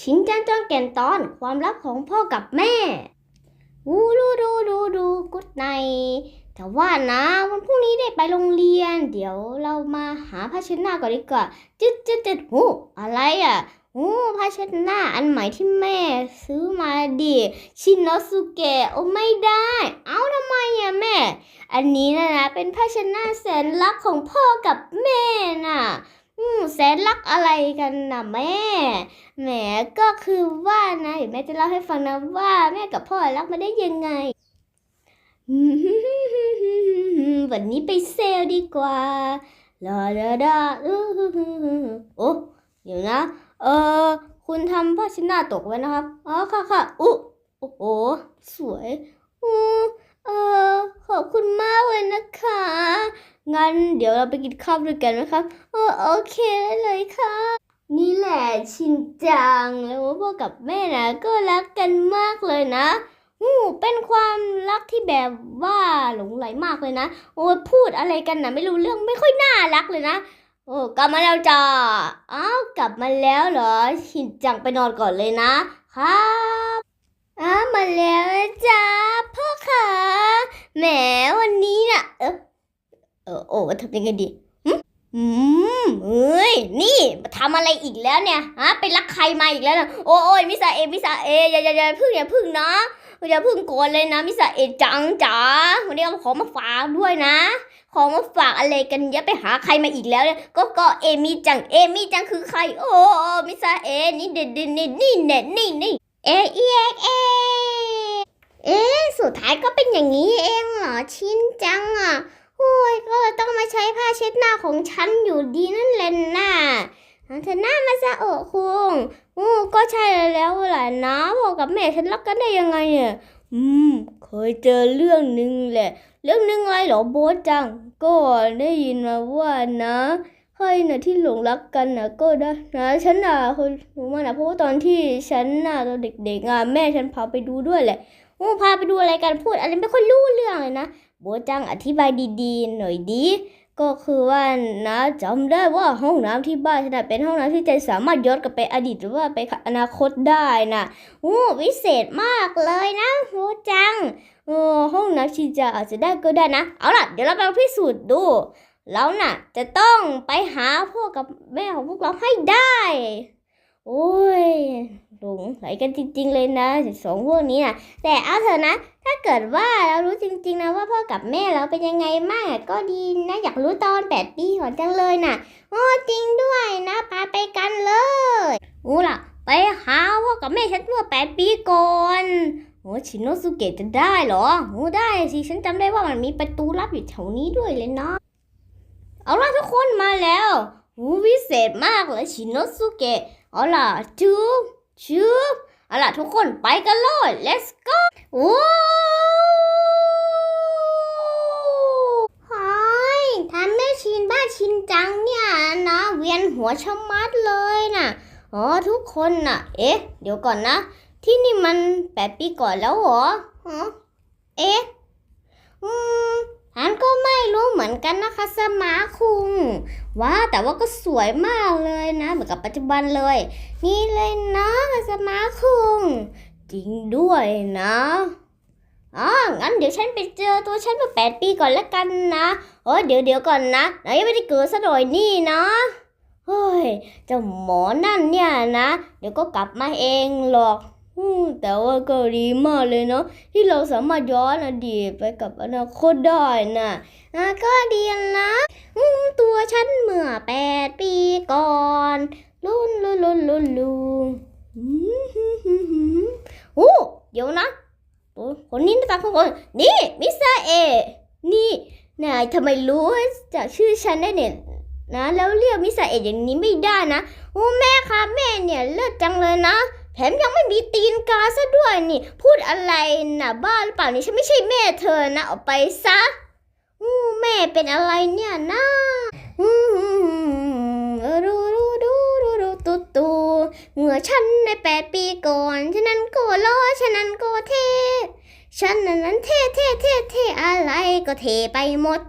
ชินจังจองแก่นตอนความลับของพ่อกับแม่วูดูดูดูดูกุดไนแต่ว่านะวันพรุ่งนี้ได้ไปโรงเรียน เดี๋ยวเรามาหาผ้าเช็ดหน้าก่อนดีกว่าจึ๊ดจึ๊ดจึ๊ดหูอะไรอะหูผ้าเช็ดหน้าอันใหม่ที่แม่ซื้อมาดิชินโนสุเกะโอไม่ได้ เอ้าทำไมอะแม่ อันนี้นะนะเป็นผ้าเช็ดหน้าแสนรักของพ่อกับแม่น่ะ อืมแสนรักอะไรกันนะแม่ แหมก็คือว่านะเดี๋ยวแม่จะเล่าให้ฟังนะว่าแม่กับพ่อรักมาได้ยังไง วันนี้ไปเซลดีกว่าลาดาดาอื้อหือหือหือโอ้เดี๋ยวนะ เออคุณทำผ้าชิ้นหน้าตกไว้นะครับ อ๋อค่ะค่ะอุ๊โอ้โห สวยอือ เออขอบคุณมากเลยนะคะ งั้นเดี๋ยวเราไปกินข้าวด้วยกันนะครับ เออโอเคได้เลยค่ะ นี่แหละชินจังแล้วพ่อกับแม่นะก็รักกันมากเลยนะอือเป็นความรักที่แบบว่าหลงไหลมากเลยนะ โอ้พูดอะไรกันนะไม่รู้เรื่องไม่ค่อยน่ารักเลยนะ โอ้กลับมาแล้วจ้าอ้าวกลับมาแล้วเหรอ ชินจังไปนอนก่อนเลยนะครับ อ้ามาแล้วนะจ้าพ่อขาแหมวันนี้น่ะ เออเออโอ้ทำยังไงดีอืมเอ้ย นี่มาทำอะไรอีกแล้วเนี่ย ฮะ ไปรักใครมาอีกแล้วนะโอ้ยมิสาเอมิสาเอ อย่าอย่าอย่าพึ่งอย่าพึ่งนะอย่าพึ่งโกรธเลยนะมิสาเอจังจ๋า วันนี้เอาของมาฝากด้วยนะ ของมาฝากอะไรกันเยอะไปหาใครมาอีกแล้วเนี่ย ก็ก็เอมี่จัง เอมี่จังคือใคร โอ้มิสาเอ นี่เด็ดนี่นี่เน็ตนี่นี่ เอเอ็กเอเอ๊สุดท้ายก็เป็นอย่างนี้เองเหรอชินจังอะโอ้ยก็ต้องมาใช้ผ้าเช็ดหน้าของฉันอยู่ดีนั่นแหละน่ะเอาเธอหน้ามาซะโอ้คุงโอ้ก็ใช่แล้วแหละนะพ่อกับแม่ฉันรักกันได้ยังไงเนี่ย อืม เคยเจอเรื่องหนึ่งแหละ เรื่องหนึ่งอะไรเหรอโบ๊ทจัง ก็ได้ยินมาว่านะ ใครน่ะที่หลงรักกันนะก็ได้นะฉันน่ะเคยรู้มานะเพราะว่าตอนที่ฉันน่ะตอนเด็กๆอะแม่ฉันพาไปดูด้วยแหละโอ้พาไปดูอะไรกันพูดอะไรไม่ค่อยรู้เรื่องเลยนะโบจังอธิบายดีๆ หน่อยดีก็คือว่านะจำได้ว่าห้องน้ำที่บ้านฉันเป็นห้องน้ำที่จะสามารถย้อนกลับไปอดีตหรือว่าไปอนาคตได้นะโอ้วิเศษมากเลยนะโบจังเออห้องน้ำชินจะอาจจะได้ก็ได้นะ เอาล่ะ เดี๋ยวเราไปพิสูจน์ดู แล้วน่ะ จะต้องไปหาพ่อกับแม่ของพวกเราให้ได้ โอ้ยหลงไหลกันจริง ๆ เลยนะสองพวกนี้นะแต่เอาเถอะนะ ถ้าเกิดว่าเรารู้จริง ๆ นะว่าพ่อกับแม่เราเป็นยังไงมากก็ดีนะอยากรู้ตอนแปดปีก่อนจังเลยน่ะโอ้จริงด้วยนะพาไปกันเลยอู้ล่ะ ไปหาพ่อกับแม่ฉันเมื่อแปดปีก่อนโอ้ชินโนสุเกะจะได้เหรอโอ้ได้สิฉันจำได้ว่ามันมีประตูลับอยู่แถวนี้ด้วยเลยเนาะ เอาล่ะทุกคนมาแล้วโอ้วิเศษมากเลยชินโนสุเกะเอาล่ะจูบจูบเอาล่ะทุกคนไปกันเลย let's go โอ้หายทำแม่ชินบ้าชินจังเนี่ยนะเวียนหัวชะมัดเลยน่ะอ๋อทุกคนน่ะ เอ๊ะ เดี๋ยวก่อนนะ ที่นี่มันแปดปีก่อนแล้วเหรอเอ๊ะ อืม ฉันก็ไม่รู้เหมือนกันนะคะสมาคุงว้าแต่ว่าก็สวยมากเลยนะ เหมือนกับปัจจุบันเลย นี่เลยนะสมาคุงจริงด้วยนะอ๋องั้นเดี๋ยวฉันไปเจอตัวฉันเมื่อแปดปีก่อนแล้วกันนะโอ้เดี๋ยวเดี๋ยวก่อนนะไหนยังไม่ได้เกิดซะหน่อยนี่นะเฮ้ยเจ้าหมอนั่นเนี่ยนะ เดี๋ยวก็กลับมาเองหรอก อืมแต่ว่าก็ดีมากเลยเนาะที่เราสามารถย้อนอดีตไปกับอนาคตได้นะอะก็ดีนะอืมตัวฉันเมื่อแปดปีก่อนลุนลุนลุนลุนลุนอืมฮึ่มฮึ่มฮึ่มโอ้เดี๋ยวนะคนนี้น้าตาคน นี่มิสเตอร์เอ นี่นายทำไมรู้จากชื่อฉันได้เนี่ยนะ แล้วเรียกมิสเตอร์เออย่างนี้ไม่ได้นะ โอ้แม่คะแม่เนี่ยเลิศจังเลยนะ แถมยังไม่มีตีนกาซะด้วยนี่ พูดอะไรนะบ้าหรือเปล่านี่ฉันไม่ใช่แม่เธอนะออกไปซะอู้แม่เป็นอะไรเนี่ยนะอืมดูดูดูดูดูตูตูเมื่อฉันในแปดปีก่อนฉะนั้นก็ล้อฉะนั้นก็เทฉันนั้นเท่เท่เท่เท่อะไรก็เทไปหมด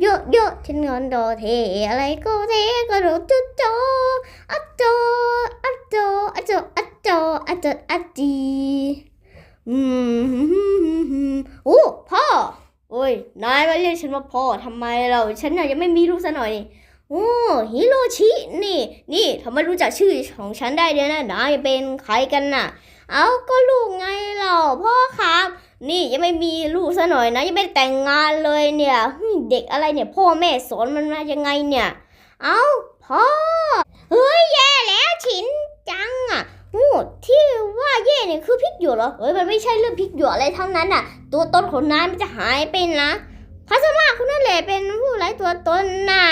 โยโย่ฉันงอนโดเทอะไรก็เทก็รู้จุดโจอะโจอะโจอะโจอะโจอาจดอาจีอืมโอ้พ่อโอ้ยนายมาเรียกฉันว่าพ่อทำไมเรา ฉันน่ะยังไม่มีลูกซะหน่อยนี่โอ้ฮิโรชินี่ นี่ทำไมรู้จักชื่อของฉันได้เดียวนะนายเป็นใครกันน่ะ เอาก็ลูกไงเราพ่อครับ นี่ยังไม่มีลูกซะหน่อยนะ ยังไม่แต่งงานเลยเนี่ยเด็กอะไรเนี่ย พ่อแม่สอนมันมายังไงเนี่ย เอาพ่อเฮ้ยแย่แล้วฉินจังอะโอ้ที่ว่าแย่เนี่ยคือพริกหยวกเหรอเฮ้ยมันไม่ใช่เรื่องพริกหยวกอะไรทั้งนั้นน่ะ ตัวตนของนายมันจะหายไปนะพัสมาคุณนั่นแหละเป็นผู้ไร้ตัวตนน่ะ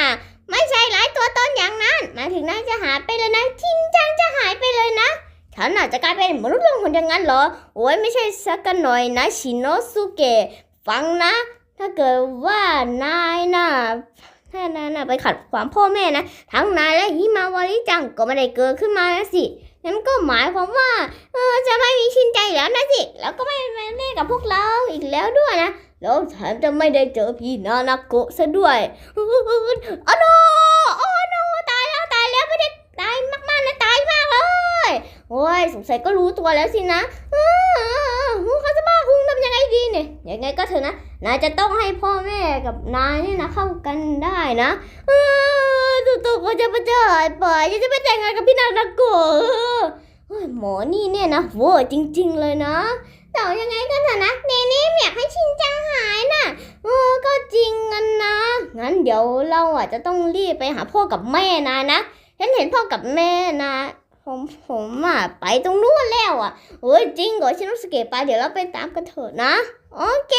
ไม่ใช่ไร้ตัวตนอย่างนั้นหมายถึงนายจะหายไปเลยนะชินจังจะหายไปเลยนะ ฉันน่ะจะกลายเป็นมนุษย์เรื่องคนอย่างนั้นเหรอ โอ้ยไม่ใช่สักกันหน่อยนะชิโนสุเกะ ฟังนะ ถ้าเกิดว่านายน่ะถ้านายน่ะไปขัดขวางพ่อแม่นะ ทั้งนายและฮิมาวาริจังก็ไม่ได้เกิดขึ้นมานะสินั่นก็หมายความว่า เออจะไม่มีชินใจแล้วนะสิ แล้วก็ไม่เป็นแม่กับพวกเราอีกแล้วด้วยนะ แล้วแถมจะไม่ได้เจอพี่นานาโกะซะด้วยอ๋อโนอ โอ้ยสงสัยก็รู้ตัวแล้วสินะเออเขาจะบ้าคุงทำยังไงดีเนี่ยยังไงก็เถอะนะนายจะต้องให้พ่อแม่กับนายเนี่ยนะเข้ากันได้นะเออตุ๊กๆก็จะมาเจอหายไปจะจะไปแต่งงานกับพี่นานาโกะเฮ้ยหมอนี่เนี่ยนะเวอร์จริง ๆ เลยนะแต่ยังไงก็เถอะนะเนเน่ไม่อยากให้ชินจังหายน่ะเออก็จริงกันนะ งั้นเดี๋ยวเราอะจะต้องรีบไปหาพ่อกับแม่นายนะฉันเห็นพ่อกับแม่นะ ผมผมอะไปตรงนู้นแล้วอะเฮ้ยจริงเหรอชินโนสเกะไปเดี๋ยวเราไปตามกันเถอะนะ โอเค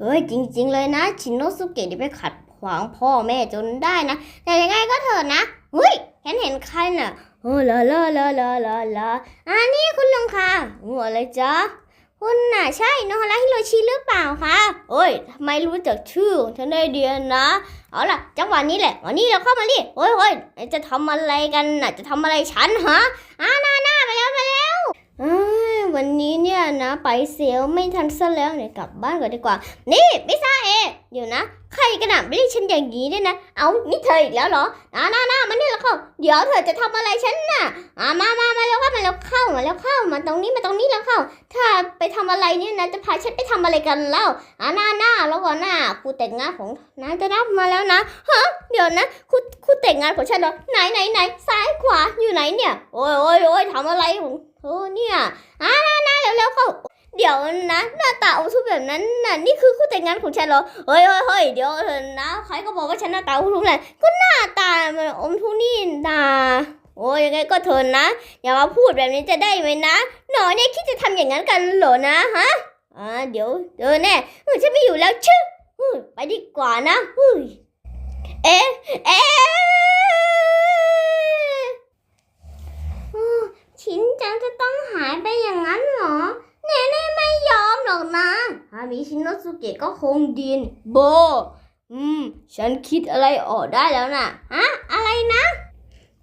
เฮ้ยจริง ๆ เลยนะ ชินโนสุเกะเดี๋ยวไปขัดขวางพ่อแม่จนได้นะ แต่ยังไงก็เถอะนะเฮ้ยฉันเห็นใครน่ะโอ้ลาลาลาลาลาลาอ่านี่คุณลุงค่ะหัวอะไรจ๊ะ คุณน่ะใช่โนฮาระฮิโรชิหรือเปล่าคะโอ้ยทำไมรู้จักชื่อของฉันได้เดียนนะ เอาล่ะ จังหวะนี้แหละวันนี้เราเข้ามาดิโอ้ยโอ้ยจะทำอะไรกันน่ะ จะทำอะไรฉันฮะอ่าหน้าหน้าไปแล้วไปแล้วอ วันนี้เนี่ยนะไปเซลไม่ทันซะแล้วเนี่ยกลับบ้านก่อนดีกว่า นี่พิซซ่าเอเดี๋ยวนะ ใครกันอะไม่ได้ฉันอย่างนี้ด้วยนะ เอานี่เธออีกแล้วเหรอน้าน้าน้ามานี่แล้วเข้าเดี๋ยวเธอจะทำอะไรฉันน่ะอ่ามามามาแล้วเข้ามาแล้วเข้ามาแล้วเข้ามาตรงนี้มาตรงนี้แล้วเข้า ถ้าไปทำอะไรเนี่ยนะจะพาฉันไปทำอะไรกันเล่าอ่าหน้าหน้าแล้วก่อนหน้าครูแต่งงานของน้าจะรับมาแล้วนะฮะเดี๋ยวนะครูครูแต่งงานของฉันเหรอไหนไหนไหนซ้ายขวาอยู่ไหนเนี่ยโอ้ยโอ้ยโอ้ยทำอะไรของ เธอเนี่ยอ่าหน้าหน้าเร็วเร็วเข้าเดี๋ยวนะหน้าตาอมทุกแบบนั้นน่ะนี่คือคู่แต่งงานของฉันเหรอเฮ้ยเฮ้ยเฮ้ยเดี๋ยวเถอะนะใครก็บอกว่าฉันหน้าตาอมทุกแหละก็หน้าตามันอมทุกนี่นาโอ้ยยังไงก็เถอะนะ อย่ามาพูดแบบนี้จะได้ไหมนะหนอเนี่ยคิดจะทำอย่างนั้นกันเหรอนะฮะอ่าเดี๋ยวเจอแน่ฉันไม่อยู่แล้วชึอุ้ยไปดีกว่านะอุ้ยเอ๊ะเอ๊ะอ้อ ชินจังจะต้องหายไปอย่างนั้นเหรอแน่แน่ไม่ยอมหรอกนะฮามิชินโนสุเกะก็คงดิน โบ อืม ฉันคิดอะไรออกได้แล้วนะฮะอะไรนะ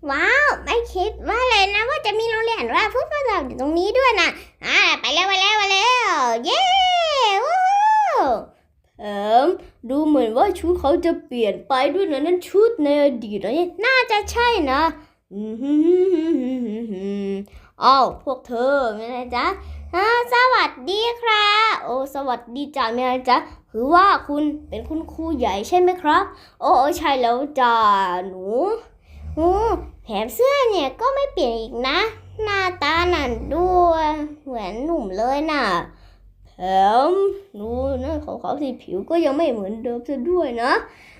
ว้าว ไม่คิดว่าเลยนะ ว่าจะมีโรงเรียนว่าพุทธศาสนาอยู่ตรงนี้ด้วยนะอ่าไปแล้วไปแล้วไปแล้วเย้ว้าวแถมดูเหมือนว่าชุดเขาจะเปลี่ยนไปด้วยนะนั่นชุดในอดีตนะเนี่ยน่าจะใช่นะ อืมฮึ่มอ้าวพวกเธอไม่ไงจ๊ะสวัสดีครับโอ้สวัสดีจ้าไม่ไงจ๊ะคือว่าคุณเป็นคุณครูใหญ่ใช่ไหมครับ โอ้โอใช่แล้วจ้าหนูโอ้แถมเสื้อเนี่ยก็ไม่เปลี่ยนอีกนะ หน้าตานั่นด้วยเหมือนหนุ่มเลยน่ะแถมดูนะของเขาสีผิวก็ยังไม่เหมือนเดิมซะด้วยนะ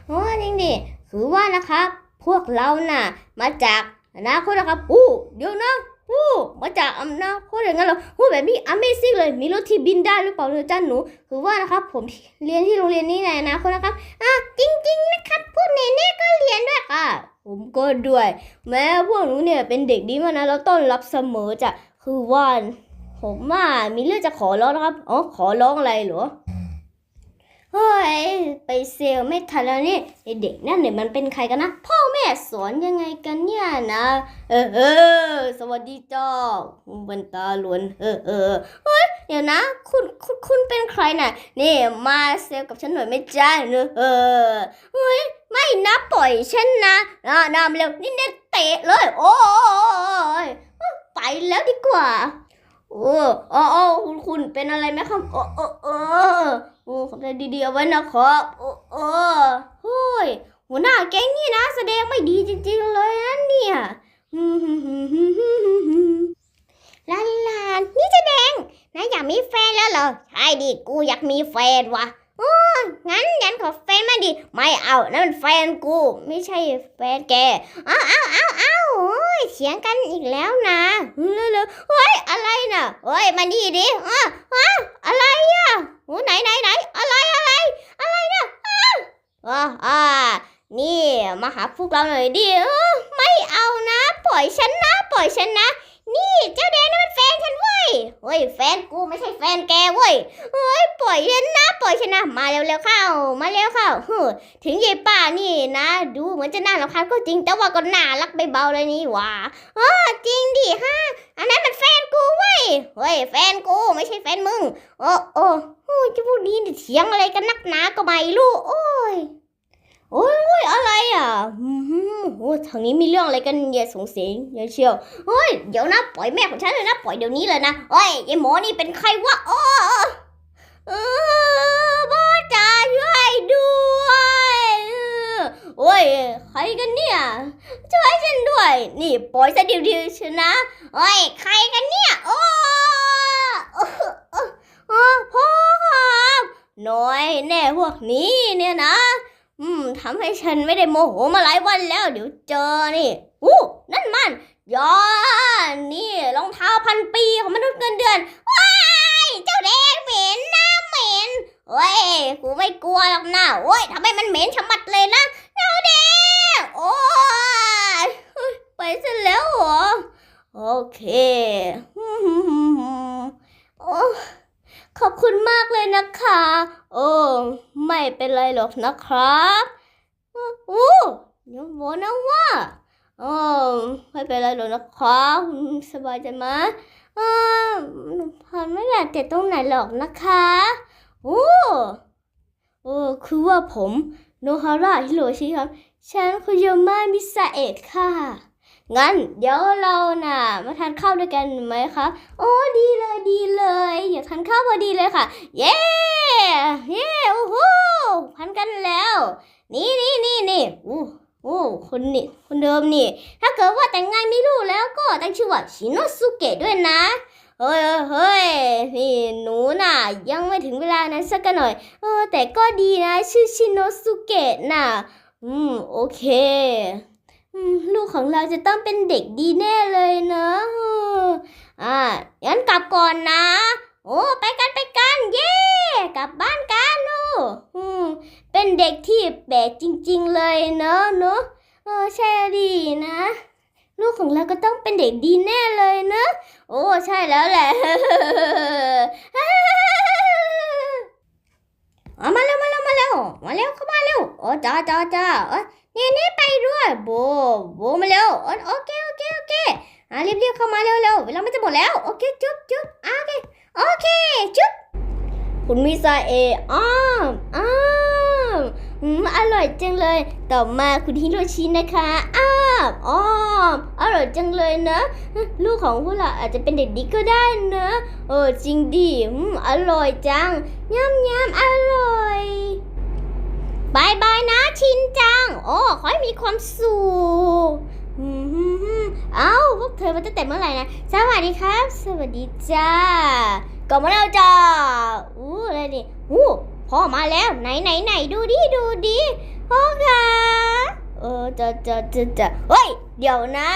อ๋อจริงดิคือว่านะครับ พวกเราน่ะ มาจาก อนาคตนะครับอู้เดี๋ยวนะอู้มาจากอนาคตอย่างนั้นเหรออู้แบบนี้ Amazing เลย มีรถที่บินได้หรือเปล่าเนี่ยจ้าหนู คือว่านะครับ ผมเรียนที่โรงเรียนนี้ในอนาคตนะครับอะจริง ๆ นะครับพวกเนเน่ก็เรียนด้วยค่ะ ผมก็ด้วย แม้พวกหนูเนี่ยเป็นเด็กดีมากนะเราต้อนรับเสมอจ้ะคือว่าผมอะมีเรื่องจะขอร้องนะครับ อ๋อ ขอร้องอะไรเหรอ เฮ้ย ไปเซลไม่ทันแล้วนี่เด็กนั่นเนี่ยมันเป็นใครกันนะ พ่อแม่สอนยังไงกันเนี่ยนะ เออเออสวัสดีจ้าบันตาหลวน เออเออเฮ้ยเดี๋ยวนะ คุณคุณคุณเป็นใครน่ะ นี่มาเซลกับฉันหน่อยไม่จ้าเนอเออเฮ้ยไม่นะปล่อยฉันนะนะนำเร็วนี่เน็ตเตะเลย โอ้ยไปแล้วดีกว่าโอ้โอ้โอ้คุณคุณเป็นอะไรไหมครับโอ้โอ้ โอ้ขอบใจดีๆเอาไว้นะครับ โอ้โอ้เฮ้ยหัวหน้าแก๊งนี่นะแสดงไม่ดีจริงๆเลยนะเนี่ยลาลานี่จะแดงนายอยากมีแฟนแล้วเหรอ ใช่ดิ กูอยากมีแฟนวะโอ้งั้นงั้นขอแฟนมาดิ ไม่เอานั่นมันแฟนกู ไม่ใช่แฟนแก เอาเอาเอาเอาโอ้ยเถียงกันอีกแล้วนะเร็วๆเฮ้ยอะไรน่ะเฮ้ยมาดีดิอะอะอะไรอะ โอ้ไหนไหนไหนอะไรอะไรอะไรนะอ่ยอะอ่านี่มาหาพวกเราหน่อยดิไม่เอานะ ปล่อยฉันนะ ปล่อยฉันนะ นี่เจ้าแดนนั่นมันแฟนฉัน เฮ้ยแฟนกูไม่ใช่แฟนแกเว้ยเฮ้ยปล่อยฉันนะปล่อยฉันนะมาเร็วๆเข้า มาเร็วเข้าเฮ้ถึงยายป้านี่นะ ดูเหมือนจะน่ารำคาญก็จริง แต่ว่าก็น่ารักไปเบาเลยนี่หว่าเออจริงดิฮะอันนั้นมันแฟนกูเว้ยเฮ้ยแฟนกูไม่ใช่แฟนมึงโอ้โอ้โอ้ยจะพูดนี้เนี่ยเถียงอะไรกันนักหนาก็ไม่รู้โอ้ย โอ้ยอ้ยอะไรอะโอ้ทางนี้มีเรื่องอะไรกันอย่าสงสัยอย่าเชียวเฮ้ยเดี๋ยวนะปล่อยแม่ของฉันเลยนะปล่อยเดี๋ยวนี้เลยนะเฮ้ยยายหมอนี่เป็นใครวะโอ้เออพ่อจ๋าช่วยด้วยเออโอ้ยใครกันเนี่ยช่วยฉันด้วย นี่ปล่อยซะเดี๋ยวๆชนะเฮ้ยใครกันเนี่ยอ้โอ้โอ้โอ้พ่อครับน้อยแน่พวกนี้เนี่ยนะ อืมทำให้ฉันไม่ได้โมโหมาหลายวันแล้ว เดี๋ยวเจอนี่อู้นั่นมันยอนี่รองเท้าพันปีของมนุษย์เงินเดือนว้ายเจ้าแดงเหม็นหน้าเหม็นเฮ้ยกูไม่กลัวหรอกนะโอ้ยทำไมมันเหม็นชะมัดเลยนะเจ้าแดงโอ้ยเฮ้ยไปซะแล้วเหรอโอเคโอ้ขอบคุณมากเลยนะคะ โอ้ไม่เป็นไรหรอกนะครับโอ้ยังบอกนะว่าโอ้ไม่เป็นไรหรอกนะครับสบายใจไหมอ่าพันไม่อยากเจ็บตรงไหนหรอกนะคะ โอ้เออคือว่าผม โนฮาระฮิโรชิครับ ฉันคือโยมามิซาเอะค่ะ งั้นเดี๋ยวเราน่ะมาทานข้าวด้วยกันไหมคะโอ้ดีเลยดีเลยอยากทานข้าวพอดีเลยค่ะ เย้เย้โอ้โหพันกันแล้ว นี่นี่นี่นี่อู้อู้คนนี่คนเดิมนี่ ถ้าเกิดว่าแต่งงานมีลูกแล้วก็ตั้งชื่อว่าชิโนสุเกะด้วยนะเฮ้ยเฮ้ยนี่หนูน่ะ ยังไม่ถึงเวลานั้นสักหน่อย เออ แต่ก็ดีนะ ชื่อชิโนสุเกะน่ะ อืม โอเค ลูกของเราจะต้องเป็นเด็กดีแน่เลยเนอะอ่างั้นกลับก่อนนะ โอ้ไปกันไปกัน เย้กลับบ้านกันโอ้เป็นเด็กที่แปลกจริง ๆ เลยเนอะเนอะเออใช่ดีนะ ลูกของเราก็ต้องเป็นเด็กดีแน่เลยเนอะโอ้ใช่แล้วแหละมาเร็วมาเร็วมาเร็วมาเร็วเข้ามาเร็วโอ้จ้าจ้าจ้าเอ้ ยนี่นี่ไปด้วยโบโบมาเร็วโอเคโอเคโอเคอะรีบรีบเข้ามาเร็วเร็วเวลามันจะหมดแล้วโอเคจุ๊บจุ๊บโอเคโอเคจุ๊บคุณมิซาเออ้ามอ้ามอืมอร่อยจังเลย ต่อมาคุณฮิโรชินะคะอ้ามอ้อมอร่อยจังเลยนะ ลูกของพวกเราอาจจะเป็นเด็กดีก็ได้นะเออจริงดิอืมอร่อยจังย่ำย่ำอร่อย บายบายนะชินจัง โอ้ขอให้มีความสุขเอ้าพวกเธอมาตั้งแต่เมื่อไหร่นะ สวัสดีครับ สวัสดีจ้ากลับมาแล้วจ้าอู้อะไรนี่อู้พ่อมาแล้วไหนไหนไหนดูดิดูดิพ่อคะเออจะจะจะจะเฮ้ยเดี๋ยวนะ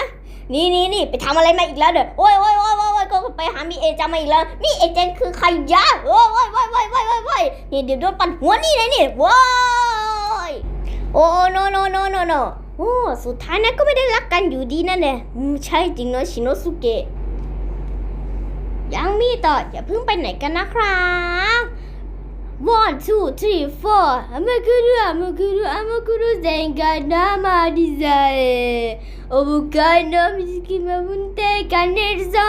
นี่นี่นี่ไปทำอะไรมาอีกแล้วเด้อโอ้ยโอ้ยโอ้ยโอ้ยโอ้ยก็ไปหามีเอจังมาอีกแล้วมีเอเจนคือใครยะโอ้ยโอ้ยโอ้ยโอ้ยโอ้ยโอ้ยนี่เดี๋ยวโดนปั่นหัวนี่เลยนี่ว้า โอ้โนโนโนโนโนโอ้สุดท้ายนะก็ไม่ได้รักกันอยู่ดีนั่นแหละอืมใช่จริงเนาะชิโนสุเกะยังมีต่ออย่าเพิ่งไปไหนกันนะครับ One, two, three, four. Amakuru, amakuru, amakuru, zenga nama dizae. Obukai no mizuki mabunte kanerzo.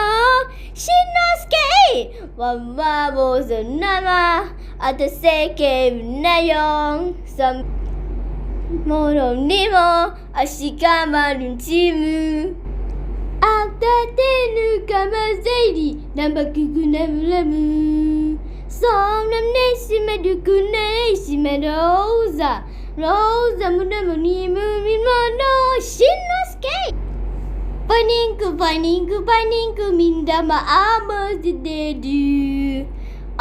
Shinosuke. Mama mo nama. Ataseke nayong. Sam. Mono ni mo. Ashikama no chimu. Aktate nu kamazeidi Nambakuku namulamu Som namne simaduku ne simadoza Rosa munamuni mumimono Shinosuke Paninku paninku もろにも足がまるチーム。当たてるかまぜりナンバキグラムラム。そんなねしめるくねしめローザローザムラムにむみものしんのすけ。パニンクパニンクパニンクみんなもあむずでる。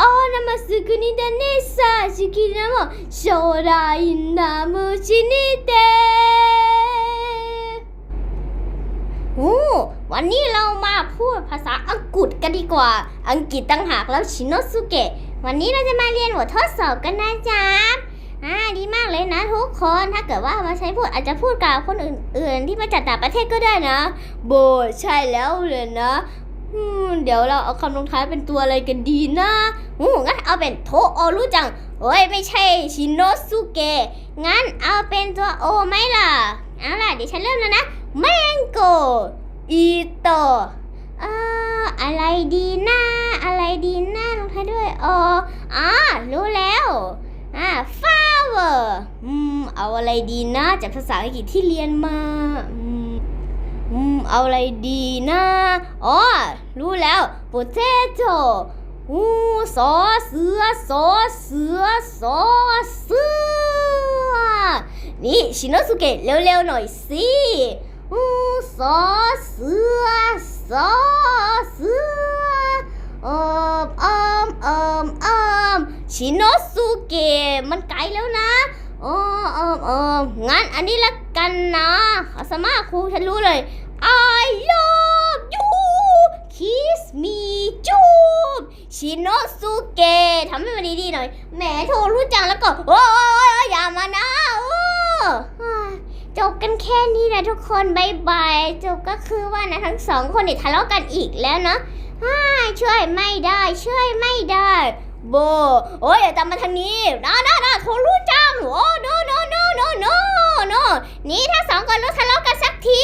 Ağlama sıkını da ne saçıkın ama Şorayında muşini de โอ้วันนี้เรามาพูดภาษาอังกฤษกันดีกว่า อังกฤษตั้งหากแล้วชินโนสุเกะ วันนี้เราจะมาเรียนบททดสอบกันนะจ๊ะอ่าดีมากเลยนะทุกคน ถ้าเกิดว่ามาใช้พูดอาจจะพูดกับคนอื่น ๆ ที่มาจากต่างประเทศก็ได้นะ โบใช่แล้วเลยนะ เดี๋ยวเราเอาคำลงท้ายเป็นตัวอะไรกันดีนะโอ้งั้นเอาเป็นโทโอรู้จังเอ้ยไม่ใช่ชินโนสุเกะ งั้นเอาเป็นตัวโอไหมล่ะ เอาล่ะเดี๋ยวฉันเริ่มแล้วนะแมงโกอีโตเอ่ออะไรดีนะอะไรดีนะลงท้ายด้วยโออ่ารู้แล้วอ่า flower อืมเอาอะไรดีนะจากภาษาอังกฤษที่เรียนมาอืม อืมเอาอะไรดีนะอ๋อรู้แล้ว potato อู้สอเสือสอเสือสอเสือนี่ชินโนสุเกะเร็วๆหน่อยสิอู้สอเสือสอเสือเอิมเอิมเอิมเอิมชินโนสุเกะมันไกลแล้วนะอ๋อเอิมเอิมงั้นอันนี้ละ กันนะอาสมาครูฉันรู้เลย I love you kiss me จูบชิโนสุเกะทำให้มันดีๆหน่อย แหมโทรรู้จักแล้วก็ โอ้ยอย่ามานะโอ้อ่าจบกันแค่นี้นะทุกคนบายบายจบก็คือว่านะทั้งสองคนเนี่ยทะเลาะกันอีกแล้วเนาะช่วยไม่ได้ ช่วยไม่ได้ โบโอ้ยอย่าตามมาทางนี้นะนะนะโทรรู้จังโอ้ no no no no no no นี่ถ้าสองคนรู้ทะเลาะกันสักที